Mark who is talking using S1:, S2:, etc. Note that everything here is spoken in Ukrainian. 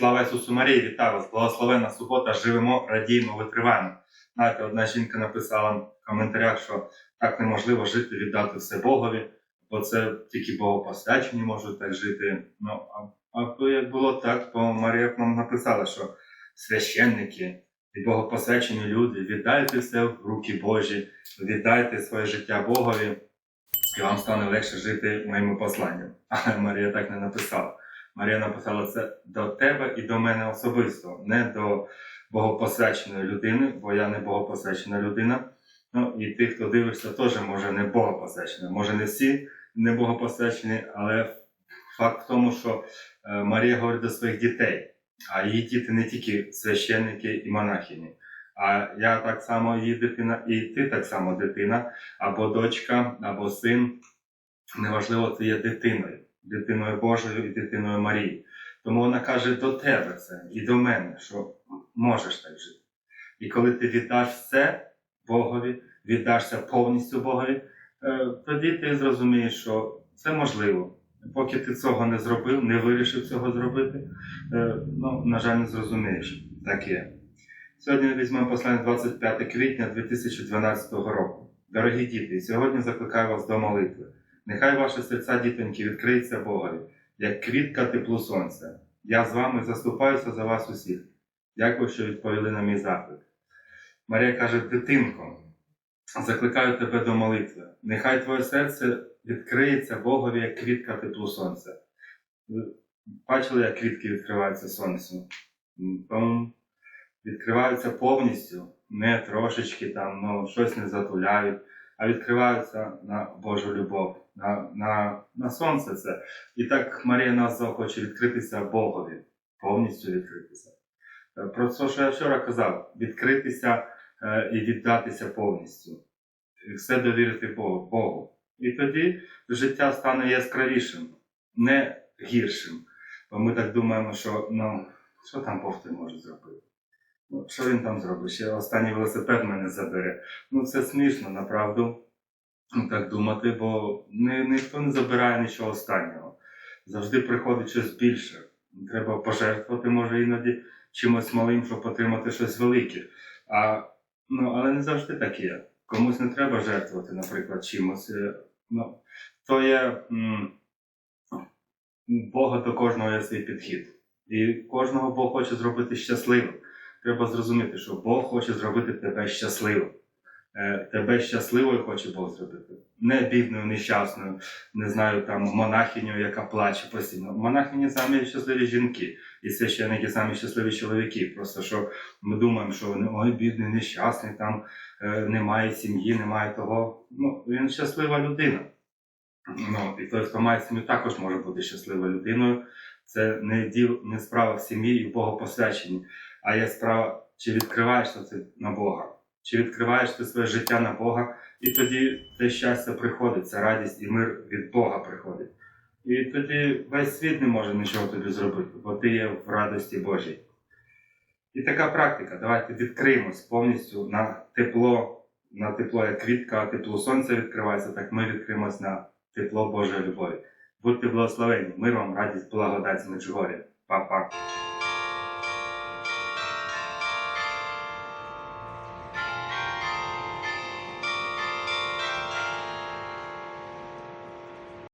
S1: Слава Ісусу Марії, вітаю вас! Благословенна субота, живемо, радіємо, витриваємо. Знаєте, одна жінка написала в коментарях, що так неможливо жити, віддати все Богові, бо це тільки Богопосвячені можуть так жити. Ну, а, а то як було так, то Марія нам написала, що священники і богопосвячені люди, віддайте все в руки Божі, віддайте своє життя Богові, і вам стане легше жити моїм посланням. Але Марія так не написала. Марія написала це до тебе і до мене особисто, не до богопосвяченої людини, бо я не богопосвячена людина. Ну і ти, хто дивишся, теж може не богопосвячена. Може не всі не богопосвячені, але факт в тому, що е, Марія говорить до своїх дітей, а її діти не тільки священники і монахині. А я так само її дитина, і ти так само дитина, або дочка, або син. Неважливо, ти є дитиною, дитиною Божою і дитиною Марії. Тому вона каже до тебе це і до мене, що можеш так жити. І коли ти віддаш все Богові, віддашся повністю Богові, е, тоді ти зрозумієш, що це можливо. Поки ти цього не зробив, не вирішив цього зробити, е, ну, на жаль, не зрозумієш. Так є. Сьогодні візьмемо послання 25 квітня 2012 року. Дорогі діти, сьогодні закликаю вас до молитви. Нехай ваші серця, дітоньки, відкриються Богові, як квітка теплу сонця. Я з вами заступаюся за вас усіх. Дякую, що відповіли на мій заклик. Марія каже: дитинко, закликаю тебе до молитви. Нехай твоє серце відкриється Богові, як квітка теплу сонця. Бачили, як квітки відкриваються сонцю? Відкриваються повністю, не трошечки там, ну, щось не затуляють, а відкриваються на Божу любов, на, на, на сонце це. І так Марія нас захоче відкритися Богові, повністю відкритися. Е, Про те, що я вчора казав, відкритися е, і віддатися повністю. Все довірити Богу. Богу. І тоді життя стане яскравішим, не гіршим. Бо ми так думаємо, що ну, що там Бог той може зробити? Ну, що він там зробить? Ще останній велосипед мене забере. Ну, це смішно, направду, ну, так думати, бо ні, ніхто не забирає нічого останнього. Завжди приходить щось більше. Треба пожертвувати, може, іноді чимось малим, щоб отримати щось велике. А, ну, але не завжди так є. Комусь не треба жертвувати, наприклад, чимось. Е, Ну, то є м, Бога до кожного є свій підхід. І кожного Бог хоче зробити щасливим. Треба зрозуміти, що Бог хоче зробити тебе щасливим. Е, Тебе щасливою хоче Бог зробити. Не бідною, нещасною, не знаю, там монахиню, яка плаче постійно. Монахині самі щасливі жінки, і священники самі щасливі чоловіки. Просто що ми думаємо, що вони ой, бідний, нещасний, там е, немає сім'ї, немає того. Ну, він щаслива людина. Ну, і той, хто має сім'ю, також може бути щасливою людиною. Це не діл, не справа в сім'ї і в Богопосвяченні, а є справа, чи відкриваєшся ти на Бога, чи відкриваєш ти своє життя на Бога, і тоді це щастя приходить, ця радість і мир від Бога приходить. І тоді весь світ не може нічого тобі зробити, бо ти є в радості Божій. І така практика. Давайте відкриємось повністю на тепло, на тепло, як квітка, тепло сонця відкривається, так ми відкриємось на тепло Божої любові. Будьте благословені, мир вам, радість, благодать. Па-па.